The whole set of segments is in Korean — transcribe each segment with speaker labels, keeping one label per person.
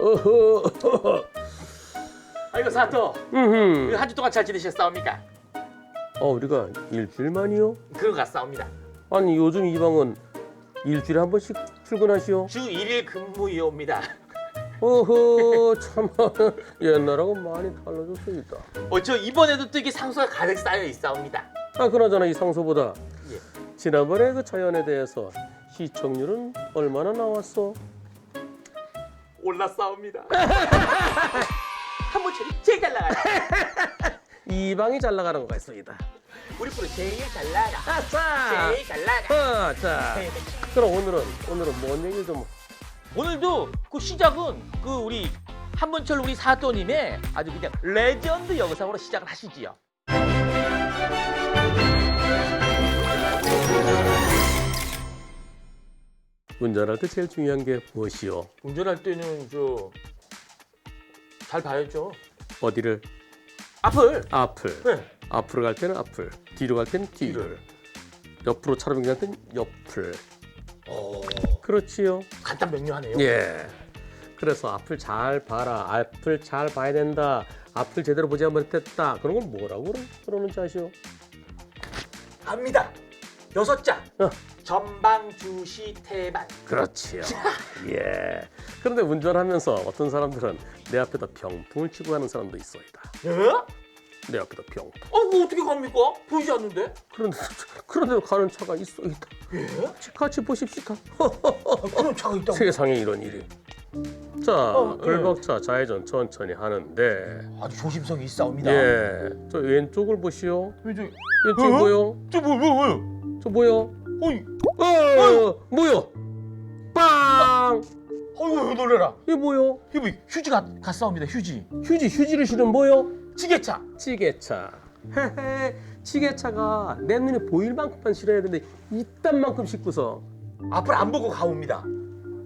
Speaker 1: 어허.
Speaker 2: 아이고 사또
Speaker 1: 음흠.
Speaker 2: 한주 동안 잘 지내셨사옵니까?
Speaker 1: 어, 우리가 일주일 만이요?
Speaker 2: 그런 것 같사옵니다
Speaker 1: 아니 요즘 이 방은 일주일에 한 번씩 출근하시오?
Speaker 2: 주 1일 근무이옵니다
Speaker 1: 어허 참 옛날하고 많이 달라졌습니다.
Speaker 2: 어저 이번에도 또 이게 상수가 가득 쌓여 있사옵니다
Speaker 1: 아 그나저나 이 상소보다
Speaker 2: 예.
Speaker 1: 지난번에 그 자연에 대해서 시청률은 얼마나 나왔어?
Speaker 2: 올랐사옵니다 한 번 처리 제일 잘 나가요
Speaker 1: 이 방이 잘 나가는 것 같습니다.
Speaker 2: 우리 프로 제일 잘 나가
Speaker 1: 아싸!
Speaker 2: 제일 잘 나가
Speaker 1: 아, 자, 그럼 오늘은 오늘은 뭔 얘기 좀
Speaker 2: 오늘도 그 시작은 그 우리 한문철 우리 사또님의 아주 그냥 레전드 영상으로 시작을 하시지요.
Speaker 1: 운전할 때 제일 중요한 게 무엇이요?
Speaker 2: 운전할 때는 저 잘 봐야죠.
Speaker 1: 어디를?
Speaker 2: 앞을.
Speaker 1: 앞을.
Speaker 2: 네.
Speaker 1: 앞으로 갈 때는 앞을, 뒤로 갈 때는 뒤를, 옆으로 차로 갈 때는 옆을.
Speaker 2: 어,
Speaker 1: 그렇지요.
Speaker 2: 간단 명료하네요.
Speaker 1: 예. 그래서 앞을 잘 봐라. 앞을 잘 봐야 된다. 앞을 제대로 보지 못했다. 그런 걸 뭐라고 그러- 그러는지 아시오?
Speaker 2: 갑니다. 여섯 자.
Speaker 1: 어.
Speaker 2: 전방 주시 태반.
Speaker 1: 그렇지요. 예. 그런데 운전하면서 어떤 사람들은 내 앞에다 병풍을 치고 가는 사람도 있어이다.
Speaker 2: 예?
Speaker 1: 내 앞에다 병풍.
Speaker 2: 어, 뭐 어떻게 갑니까? 보이지 않는데?
Speaker 1: 그런데 그런데 가는 차가 있어이다.
Speaker 2: 예?
Speaker 1: 같이 보십시다.
Speaker 2: 아, 그런 차가 있다고.
Speaker 1: 세상에 이런 일이. 자,
Speaker 2: 어, 예.
Speaker 1: 불박차 좌회전 천천히 하는데,
Speaker 2: 아주 조심성이 있사옵니다.
Speaker 1: 예, 저 왼쪽을 보시오.
Speaker 2: 저,
Speaker 1: 왼쪽
Speaker 2: 어?
Speaker 1: 뭐요?
Speaker 2: 저 뭐, 뭐, 뭐요?
Speaker 1: 저 뭐요?
Speaker 2: 어이,
Speaker 1: 어, 뭐요? 빵!
Speaker 2: 어이구, 놀래라.
Speaker 1: 이게 뭐요?
Speaker 2: 이거 뭐 휴지 가 갔사옵니다, 휴지.
Speaker 1: 휴지, 휴지를 실은 뭐요?
Speaker 2: 지게차.
Speaker 1: 찌개차. 헤헤, 찌개차가 내 눈에 보일 만큼만 실어야 되는데 이딴 만큼 싣고서
Speaker 2: 앞을 안 보고 가옵니다.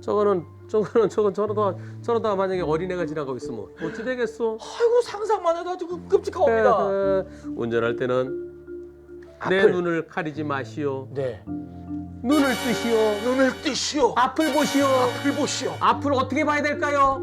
Speaker 1: 저거는 저거는 저건 저러다 저러다 만약에 어린애가 지나가고 있으면 어찌 되겠어?
Speaker 2: 아이고 상상만 해도 아주 그 끔찍하옵니다.
Speaker 1: 헤헤, 운전할 때는 내
Speaker 2: 앞을.
Speaker 1: 눈을 가리지 마시오.
Speaker 2: 네.
Speaker 1: 눈을 뜨시오.
Speaker 2: 눈을 뜨시오.
Speaker 1: 앞을 보시오.
Speaker 2: 앞을 보시오.
Speaker 1: 앞을 어떻게 봐야 될까요?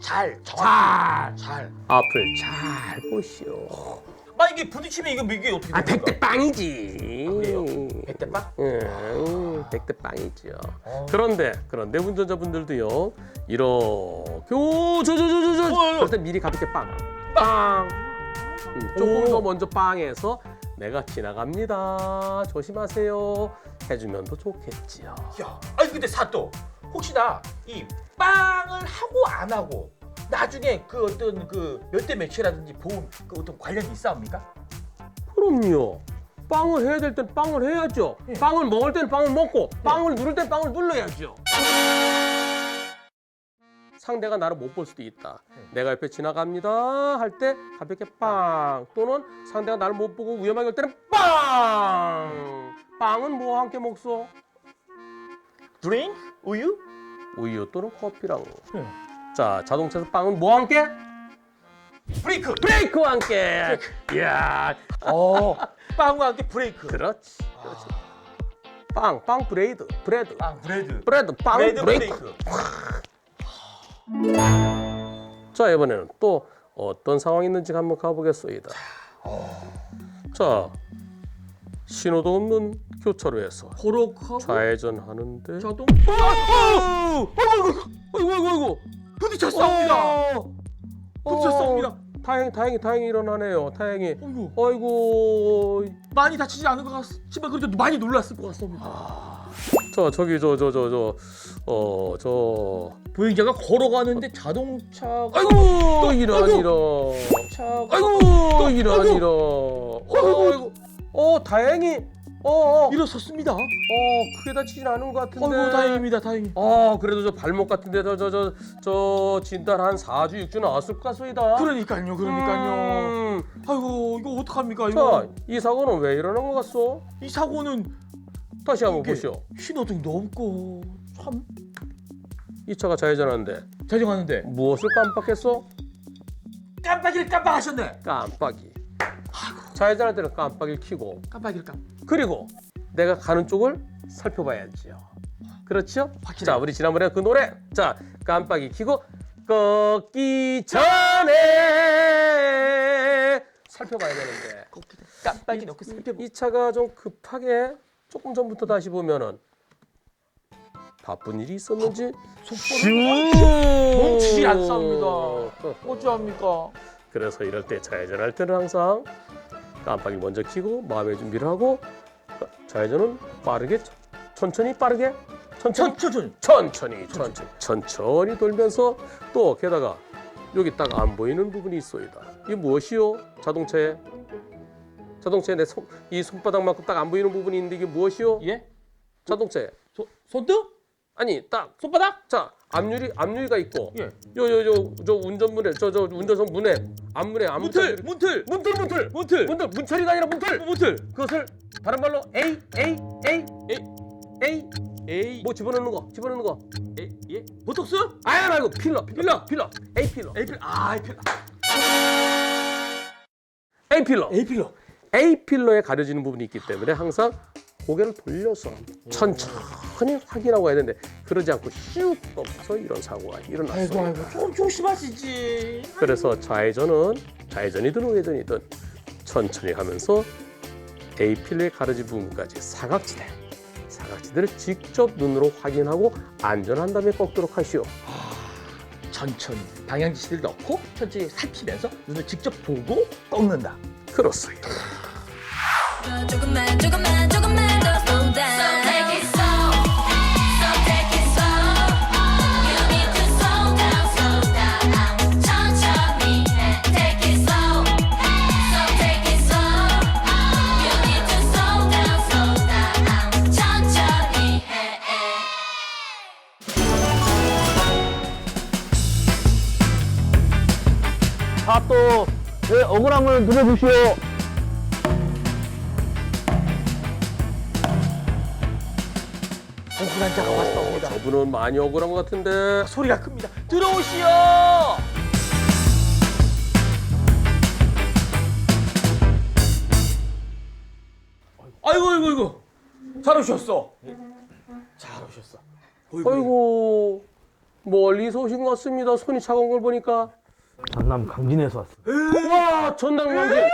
Speaker 2: 잘, 정확히. 잘.
Speaker 1: 앞을 잘 보시오.
Speaker 2: 아 이게 부딪히면 이거 이게 어떻게
Speaker 1: 아
Speaker 2: 됩니까?
Speaker 1: 백대 빵이지.
Speaker 2: 그래요? 백대빵?
Speaker 1: 응, 백대 빵이죠.
Speaker 2: 어.
Speaker 1: 그런데 그런데 운전자분들도요 이렇게 오저저저저저
Speaker 2: 어, 어.
Speaker 1: 그럴 때 미리 가볍게 빵, 빵. 음, 조금
Speaker 2: 오.
Speaker 1: 더 먼저 빵해서 내가 지나갑니다. 조심하세요. 해주면 더 좋겠지요.
Speaker 2: 야, 아니 근데 사또 혹시 나 이 빵을 하고 안 하고 나중에 그 어떤 그 몇 대 몇이라든지 보험 그 어떤 관련이 있사옵니까?
Speaker 1: 그럼요. 빵을 해야 될 땐 빵을 해야죠.
Speaker 2: 예.
Speaker 1: 빵을 먹을 땐 빵을 먹고 빵을 누를 땐 빵을 눌러야죠. 상대가 나를 못 볼 수도 있다.
Speaker 2: 예.
Speaker 1: 내가 옆에 지나갑니다 할 때 가볍게 빵 또는 상대가 나를 못 보고 위험하게 올 때는 빵. 빵은 뭐와 함께 먹소?
Speaker 2: 드링? 우유?
Speaker 1: 우유 또는 커피랑.
Speaker 2: 예.
Speaker 1: 자 자동차에서 빵은 뭐와 함께?
Speaker 2: 브레이크.
Speaker 1: 브레이크와 함께. 이야
Speaker 2: 어. 빵과 함께 브레이크.
Speaker 1: 그렇지. 그렇지. 빵, 빵 브레이드, 브레드,
Speaker 2: 빵 브레드.
Speaker 1: 브레드, 빵
Speaker 2: 브레드
Speaker 1: 브레이크.
Speaker 2: 브레이크.
Speaker 1: 자 이번에는 또 어떤 상황이 있는지 한번 가보겠습니다. 자 신호도 없는 교차로에서 좌회전하는데
Speaker 2: 자동.
Speaker 1: 아이고 아이고 아이고 아이고 아이고
Speaker 2: 부딪혔사옵니다.
Speaker 1: 어,
Speaker 2: 부딪혔사옵니다.
Speaker 1: 다행 다행히 다행히 일어나네요. 다행히
Speaker 2: 어이구.
Speaker 1: 아이고
Speaker 2: 많이 다치지 않은 것 같지만 그래도 많이 놀랐을 것 같습니다.
Speaker 1: 저 저기 저 저 저 저 어 저
Speaker 2: 보행자가 걸어가는데 자동차가
Speaker 1: 아이고 이런
Speaker 2: 아이고.
Speaker 1: 이런
Speaker 2: 차가
Speaker 1: 아이고 또 이런
Speaker 2: 아이고.
Speaker 1: 이런 어, 아이고 어 다행히 어어 어,
Speaker 2: 일어섰습니다.
Speaker 1: 크게 다치진 않은 것 같은데
Speaker 2: 어이구 다행입니다, 다행히.
Speaker 1: 어 그래도 저 발목 같은데 저 저 저 저 진단 한 4주 6주 나왔을 것 같소이다
Speaker 2: 그러니까요, 그러니까요.
Speaker 1: 음,
Speaker 2: 아이고 이거 어떡합니까 이거?
Speaker 1: 자이 사고는 왜 일어난 것 같소
Speaker 2: 이 사고는
Speaker 1: 다시 한번
Speaker 2: 이게
Speaker 1: 보시오
Speaker 2: 신호등도 없고 참
Speaker 1: 이 차가 좌회전하는데
Speaker 2: 자정하는데
Speaker 1: 무엇을 깜빡했어
Speaker 2: 깜빡이를 깜빡하셨네.
Speaker 1: 깜빡이 좌회전할 때는 깜빡이를 켜고
Speaker 2: 깜빡이를 깜.
Speaker 1: 그리고 내가 가는 쪽을 살펴봐야지요. 그렇죠?
Speaker 2: 확실해요.
Speaker 1: 자, 우리 지난번에 그 노래. 자, 깜빡이 켜고 꺾기 전에 살펴봐야 되는데
Speaker 2: 깜빡이 넣고 살펴보.
Speaker 1: 이 차가 좀 급하게 조금 전부터 다시 보면은 바쁜 일이 있었는지
Speaker 2: 멈추질 않습니다. 어찌합니까?
Speaker 1: 그래서 이럴 때 좌회전할 때는 항상 깜빡이 먼저 켜고 마음의 준비를 하고 좌회전은 빠르게 천천히 빠르게 천천히
Speaker 2: 천천히.
Speaker 1: 천천히 천천히 천천히 돌면서 또 게다가 여기 딱 안 보이는 부분이 있어이다. 이게 무엇이요? 자동차에 자동차에 내 손, 이 손바닥만큼 딱 안 보이는 부분이 있는데 이게 무엇이요?
Speaker 2: 예?
Speaker 1: 자동차에
Speaker 2: 소, 손등?
Speaker 1: 아니 딱
Speaker 2: 손바닥?
Speaker 1: 자 앞유리 앞유리가 있고
Speaker 2: 예.
Speaker 1: 요 요 요 저 운전문에 저 저 운전석 문에 앞문에 앞문틀
Speaker 2: 문틀.
Speaker 1: 문틀 문틀
Speaker 2: 문틀.
Speaker 1: 문틀 문철이가 아니라 문틀
Speaker 2: 문틀.
Speaker 1: 그것을 다른 말로 A A A
Speaker 2: A.
Speaker 1: A
Speaker 2: 에이.
Speaker 1: 뭐 집어넣는 거 집어넣는 거
Speaker 2: 에, 예? 보톡스?
Speaker 1: 아야 말고 필러 필러 필러 A 필러
Speaker 2: 에이필. 아, 에이필.
Speaker 1: A 필러
Speaker 2: 에이필러.
Speaker 1: A 필러에 가려지는 부분이 있기 때문에 항상 고개를 돌려서 천천히 확인하고 해야 되는데 그러지 않고 슉 넘어서 이런 사고가 일어났어요.
Speaker 2: 아이고 아이고 좀 조심하시지.
Speaker 1: 그래서 좌회전은 좌회전이든 우회전이든 천천히 하면서 A 필러에 가려진 부분까지 사각지대 사각지대를 직접 눈으로 확인하고 안전한 다음에 꺾도록 하시오.
Speaker 2: 천천히 방향 지시를 넣고 천천히 살피면서 눈을 직접 보고 꺾는다.
Speaker 1: 그렇습니다.
Speaker 3: 조금만 조금만
Speaker 4: 내 억울함을 누려주시오.
Speaker 2: 억울한 자가 왔습니다.
Speaker 1: 저분은 많이 억울한 것 같은데
Speaker 2: 소리가 큽니다. 들어오시오. 아이고 아이고 아이고 잘 오셨어. 잘 오셨어.
Speaker 1: 아이고 멀리서 오신 것 같습니다. 손이 차가운 걸 보니까
Speaker 4: 전남 강진에서 왔습니다.
Speaker 1: 와 전당광진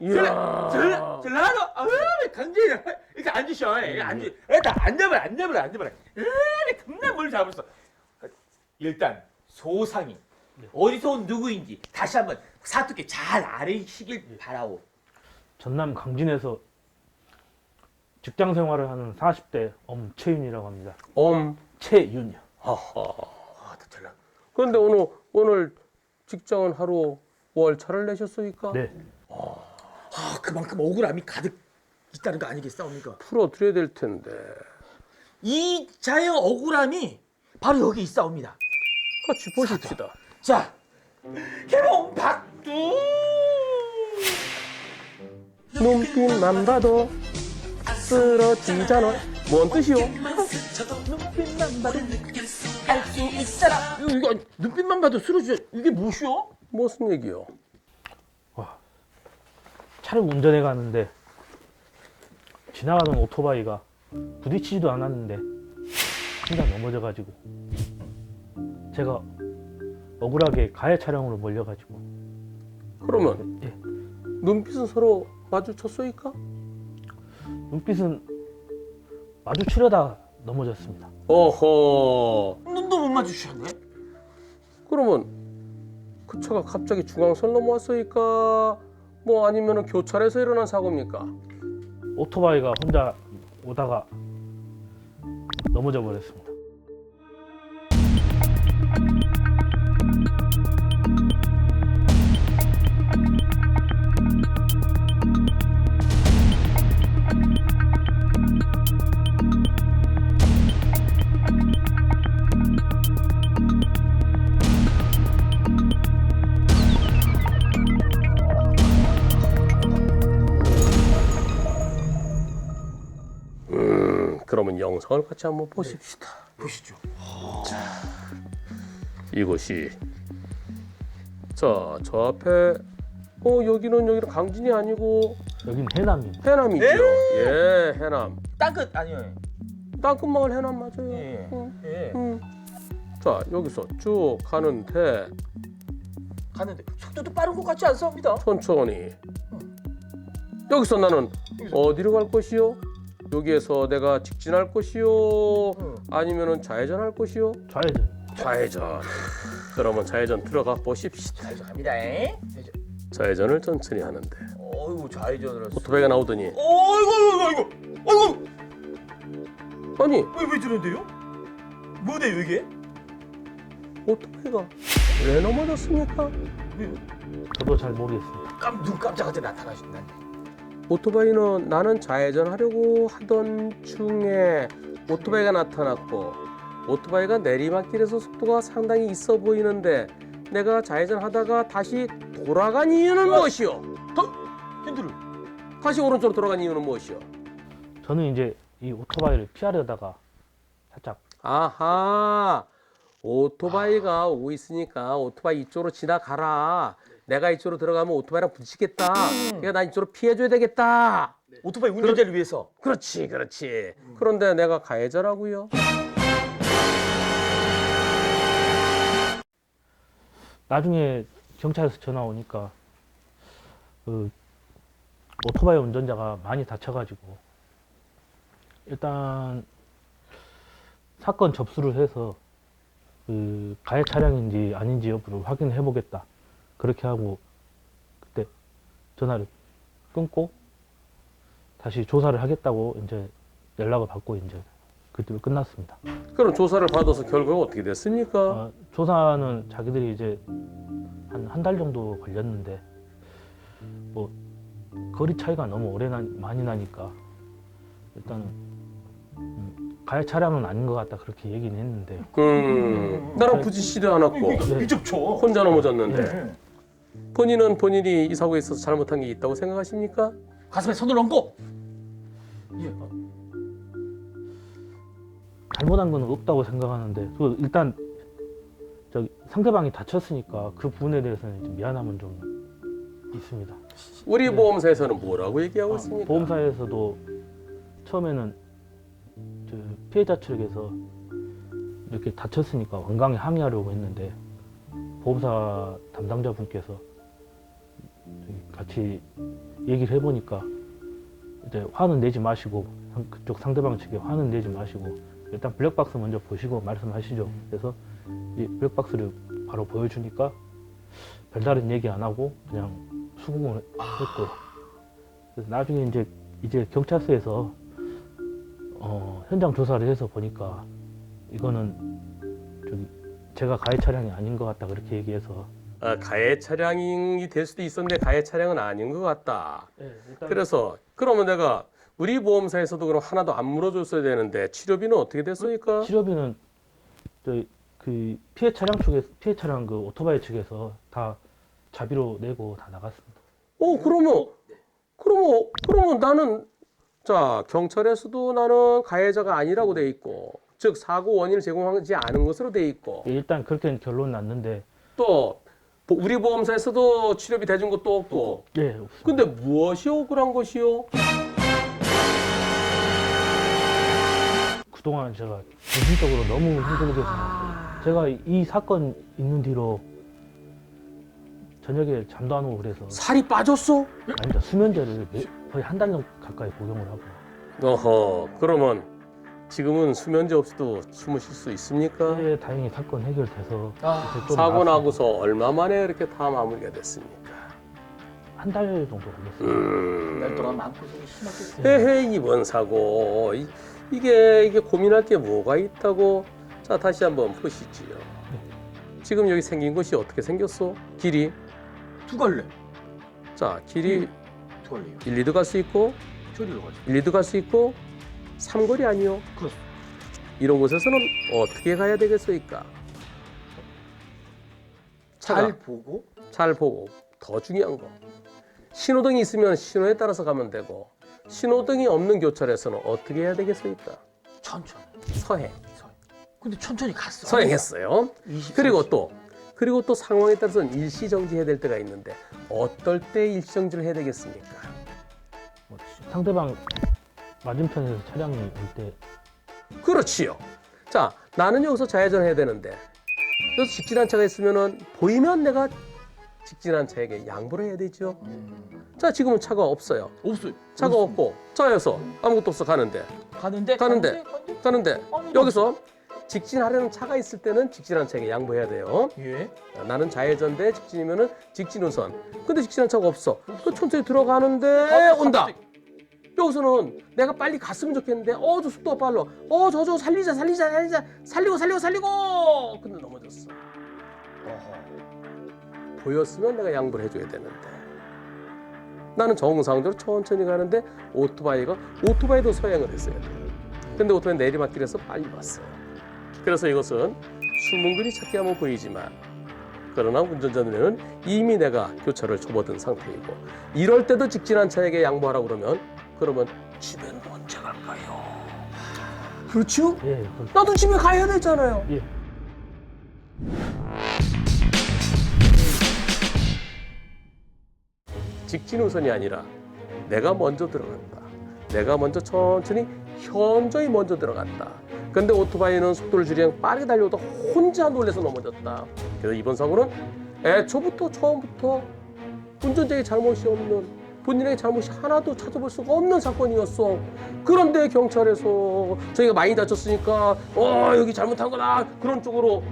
Speaker 1: 이야
Speaker 2: 전라 전라도 아 강진이 이렇게 앉으셔. 이렇게 앉으. 일단 앉아봐 앉아봐 앉아봐. 에이 겁나 뭘 잡았어. 일단 소상이 어디서 온 누구인지 다시 한번 사투게 잘 알으시길 바라오.
Speaker 4: 전남 강진에서 직장 생활을 하는 40대 엄채윤이라고 합니다.
Speaker 1: 엄
Speaker 4: 채윤이요.
Speaker 1: 하하
Speaker 2: 아, 전라.
Speaker 1: 그런데 오늘 오늘 직장은 하루 월차를 내셨으니까
Speaker 4: 네.
Speaker 2: 아 그만큼 억울함이 가득 있다는 거 아니겠사옵니까?
Speaker 1: 풀어 드려야 될 텐데
Speaker 2: 이 자의 억울함이 바로 여기 있사옵니다.
Speaker 1: 같이 보십시다.
Speaker 2: 자, 개봉 박두.
Speaker 1: 눈빛만 봐도 쓰러지잖아. 뭔 뜻이오?
Speaker 2: 눈빛만 봐도 알수 있어라. 이거, 이거 눈빛만 봐도 쓰러져. 이게 무엇이오?
Speaker 1: 무슨 얘기요?
Speaker 4: 차를 운전해 가는데 지나가는 오토바이가 부딪히지도 않았는데 혼자 넘어져 가지고 제가 억울하게 가해 차량으로 몰려 가지고
Speaker 1: 그러면
Speaker 4: 예.
Speaker 1: 눈빛은 서로 마주쳤으니까?
Speaker 4: 눈빛은 마주치려다 넘어졌습니다.
Speaker 1: 어허.
Speaker 2: 눈도 못 마주치셨네.
Speaker 1: 그러면 그 차가 갑자기 중앙선 넘어왔으니까 뭐 아니면은 교차로에서 일어난 사고입니까?
Speaker 4: 오토바이가 혼자 오다가 넘어져 버렸습니다.
Speaker 1: 음, 그러면 영상을 같이 한번 보십시다.
Speaker 2: 보시죠.
Speaker 1: 이곳이 자, 저 앞에 어 여기는 여기는 강진이 아니고
Speaker 4: 여긴 해남입니다.
Speaker 1: 해남이죠. 예, 해남.
Speaker 2: 땅끝 아니요.
Speaker 1: 땅끝마을 해남 맞아요.
Speaker 2: 예.
Speaker 1: 응,
Speaker 2: 예.
Speaker 1: 응. 자 여기서 쭉 가는데
Speaker 2: 가는데 속도도 빠른 것 같지 않습니다.
Speaker 1: 천천히 여기서 나는
Speaker 2: 여기서.
Speaker 1: 어디로 갈 것이요? 여기에서 내가 직진할 것이요?
Speaker 2: 응.
Speaker 1: 아니면은 좌회전할 것이요?
Speaker 4: 좌회전.
Speaker 1: 좌회전. 그러면 좌회전 들어가 보십시다.
Speaker 2: 좌회전 갑니다. 에? 좌회전.
Speaker 1: 좌회전을 천천히 하는데
Speaker 2: 어이구 좌회전을 했어.
Speaker 1: 오토바이가 나오더니
Speaker 2: 어이구 어이구 어이구 어이구
Speaker 1: 아니
Speaker 2: 왜왜 저런데요? 뭐대 이게?
Speaker 1: 오토바이가 왜 넘어졌습니까?
Speaker 4: 저도 잘 모르겠습니다.
Speaker 2: 깜눈 깜짝하게 나타나신다네.
Speaker 1: 오토바이는 나는 좌회전 하려고 하던 중에 오토바이가 나타났고 오토바이가 내리막길에서 속도가 상당히 있어 보이는데 내가 좌회전 하다가 다시 돌아간 이유는 무엇이요?
Speaker 2: 핸들을.
Speaker 1: 다시 오른쪽으로 돌아간 이유는 무엇이요?
Speaker 4: 저는 이제 이 오토바이를 피하려다가 살짝
Speaker 1: 아하 오토바이가 오고 있으니까 오토바이 이쪽으로 지나가라 내가 이쪽으로 들어가면 오토바이랑 부딪히겠다. 그러니까 난 이쪽으로 피해줘야 되겠다.
Speaker 2: 오토바이 운전자를 위해서.
Speaker 1: 그렇지 그렇지. 그런데 내가 가해자라고요?
Speaker 4: 나중에 경찰에서 전화 오니까 그 오토바이 운전자가 많이 다쳐가지고 일단 사건 접수를 해서 그 가해 차량인지 아닌지 여부를 확인해 보겠다 그렇게 하고 그때 전화를 끊고 다시 조사를 하겠다고 이제 연락을 받고 이제 그때 끝났습니다.
Speaker 1: 그럼 조사를 받아서 결과가 어떻게 됐습니까?
Speaker 4: 어, 조사는 자기들이 이제 한 한 달 정도 걸렸는데 뭐 거리 차이가 너무 오래 나, 많이 나니까 일단은 음, 가해 차량은 아닌 것 같다 그렇게 얘기는 했는데
Speaker 1: 음, 나랑 부딪히지도 않았고
Speaker 2: 이거 미접쳐.
Speaker 1: 혼자 넘어졌는데
Speaker 2: 네.
Speaker 1: 본인은 본인이 이 사고에 있어서 잘못한 게 있다고 생각하십니까?
Speaker 2: 가슴에 손을 얹고. 예. 어,
Speaker 4: 잘못한 건 없다고 생각하는데 그 일단 저기 상대방이 다쳤으니까 그 부분에 대해서는 좀 미안함은 좀 있습니다.
Speaker 1: 우리 보험사에서는 뭐라고 얘기하고 있습니까?
Speaker 4: 보험사에서도 처음에는 저 피해자 측에서 이렇게 다쳤으니까 완강히 항의하려고 했는데 보험사 담당자분께서 같이 얘기를 해보니까 이제 화는 내지 마시고 상- 그쪽 상대방 측에 화는 내지 마시고 일단 블랙박스 먼저 보시고 말씀하시죠. 그래서 이 블랙박스를 바로 보여주니까 별다른 얘기 안 하고 그냥 수긍을 했고 그래서 나중에 이제 이제 경찰서에서 어, 현장 조사를 해서 보니까 이거는 저기 제가 가해 차량이 아닌 것 같다 그렇게 얘기해서
Speaker 1: 아, 가해 차량이 될 수도 있었는데 가해 차량은 아닌 것 같다. 그래서 그러면 내가 우리 보험사에서도 그럼 하나도 안 물어줬어야 되는데 치료비는 어떻게 됐습니까?
Speaker 4: 치료비는 저그 피해 차량 측에 피해 차량 그 오토바이 측에서 다 자비로 내고 다 나갔습니다.
Speaker 1: 어 그러면 그러면 그러면 나는 자 경찰에서도 나는 가해자가 아니라고 돼 있고 즉 사고 원인을 제공하지 않은 것으로 돼 있고
Speaker 4: 일단 그렇게 결론 났는데
Speaker 1: 또 보- 우리 보험사에서도 치료비 대준 것도 없고
Speaker 4: 예 없습니다.
Speaker 1: 근데 무엇이 억울한 것이요?
Speaker 4: 그동안 제가 정신적으로 너무 힘들게 살았어요. 제가 이 사건 있는 뒤로 저녁에 잠도 안 오고 그래서
Speaker 1: 살이 빠졌어?
Speaker 4: 아니다 수면제를 매- 거의 한 달 가까이 복용을 하고
Speaker 1: 어허 그러면 지금은 수면제 없이도 숨으실 수 있습니까?
Speaker 4: 예, 다행히 사건 해결돼서
Speaker 2: 아,
Speaker 4: 이제 좀
Speaker 1: 사고. 나고서 얼마 만에 이렇게 다 마무리가 됐습니까?
Speaker 4: 한달 정도 걸렸어요.
Speaker 1: 음.
Speaker 2: 날 동안 마음고생이 심하겠어요.
Speaker 1: 헤헤 이번 사고 이, 이게 이게 고민할 게 뭐가 있다고 자 다시 한번 보시지요. 지금 여기 생긴 것이 어떻게 생겼어? 길이
Speaker 2: 두 갈래.
Speaker 1: 자 길이
Speaker 2: 두 갈래요.
Speaker 1: 1, 2도 갈 수 있고
Speaker 2: 저리로 가죠.
Speaker 1: 1, 2도 갈 수 있고 삼거리 아니요.
Speaker 2: 그렇습니다.
Speaker 1: 이런 곳에서는 어떻게 가야 되겠습니까? 차가
Speaker 2: 잘 보고
Speaker 1: 잘 보고 더 중요한 거 신호등이 있으면 신호에 따라서 가면 되고 신호등이 없는 교차로에서는 어떻게 해야 되겠습니까?
Speaker 2: 천천히.
Speaker 1: 서행
Speaker 2: 서. 근데 천천히 갔어.
Speaker 1: 서행했어요.
Speaker 2: 20,
Speaker 1: 그리고 또 그리고 또 상황에 따라서는 일시 정지해야 될 때가 있는데 어떨 때 일시 정지를 해야 되겠습니까?
Speaker 4: 뭐 상대방 맞은편에서 차량이 올 때
Speaker 1: 그렇지요. 자 나는 여기서 좌회전해야 되는데 그래서 직진한 차가 있으면은 보이면 내가 직진한 차에게 양보를 해야 되죠. 자 지금은 차가 없어요.
Speaker 2: 없어요.
Speaker 1: 차가 없고 차에서 아무것도 없어 가는데
Speaker 2: 가는데
Speaker 1: 가는데.
Speaker 2: 가는데?
Speaker 1: 가는데
Speaker 2: 아무도
Speaker 1: 여기서 직진하려는 차가 있을 때는 직진한 차에게 양보해야 돼요.
Speaker 2: 예.
Speaker 1: 나는 좌회전대 직진이면은 직진 우선. 근데 직진한 차가 없어. 그 천천히 들어가는데
Speaker 2: 어,
Speaker 1: 온다.
Speaker 2: 갑자기.
Speaker 1: 여기서는 내가 빨리 갔으면 좋겠는데 어 저 속도가 빨라. 어 저 저 살리자 살리자 살리자 살리고 살리고 살리고. 근데 넘어졌어. 보였으면 내가 양보를 해줘야 되는데. 나는 정상적으로 천천히 가는데 오토바이가 오토바이도 서행을 했어야 돼. 근데 오토바이 내리막길에서 빨리 왔어요. 그래서 이것은 숨은그리 찾기 하면 보이지만 그러나 운전자 눈에는 이미 내가 교차를 접어든 상태이고 이럴 때도 직진한 차에게 양보하라고 그러면 그러면 집에는 언제 갈까요? 그렇죠?
Speaker 4: 예, 그렇-
Speaker 1: 나도 집에 가야 되잖아요.
Speaker 4: 예.
Speaker 1: 직진 우선이 아니라 내가 먼저 들어간다. 내가 먼저 천천히 현저히 먼저 들어갔다. 근데 오토바이는 속도를 줄이면 빠르게 달려오다 혼자 놀래서 넘어졌다. 그래서 이번 사고는 애초부터 처음부터 운전자의 잘못이 없는 본인의 잘못이 하나도 찾아볼 수가 없는 사건이었어. 그런데 경찰에서 저희가 많이 다쳤으니까 어 여기 잘못한 거다 그런 쪽으로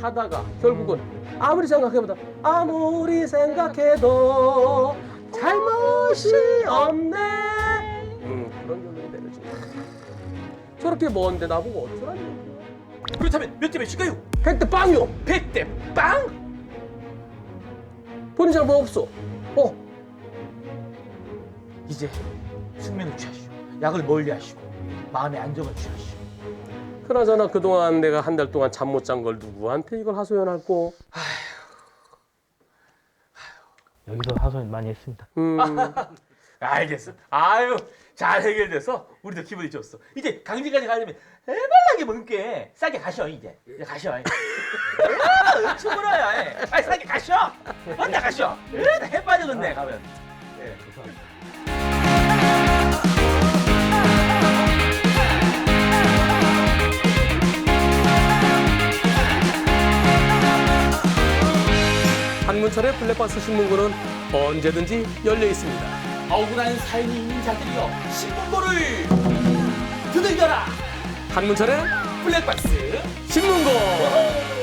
Speaker 1: 하다가 결국은 아무리 생각해보다 아무리 생각해도 잘못이 없네. 음 그런 결론이 내려진 거야. 저렇게 먼데 나보고 어쩌라는 거야?
Speaker 2: 그렇다면 몇대 몇일까요?
Speaker 1: 백대 빵이요.
Speaker 2: 100대 빵?
Speaker 1: 본인 잘못 없어. 어
Speaker 2: 이제 숙면을 취하시오. 약을 멀리 하시고 마음의 안정을 취하시오.
Speaker 1: 그나저나 그동안 내가 한 달 동안 잠 못 잔 걸 누구한테 이걸 하소연할고?
Speaker 4: 여기서 하소연 많이 했습니다.
Speaker 1: 음,
Speaker 2: 알겠어. 아유 잘 해결돼서 우리도 기분이 좋았어. 이제 강진까지 가려면 해발나게 먹게 싸게 가셔 이제. 이제 가셔. 아, 충분해요. 예. 아이 싸게 가셔. 혼자 가셔. 예, 해 빠지겠네 가면. 예.
Speaker 1: 한문철의 블랙박스 신문고는 언제든지 열려 있습니다.
Speaker 2: 억울한 사연이 있는 자들이여 신문고를 두들겨라.
Speaker 1: 한문철의
Speaker 2: 블랙박스
Speaker 1: 신문고.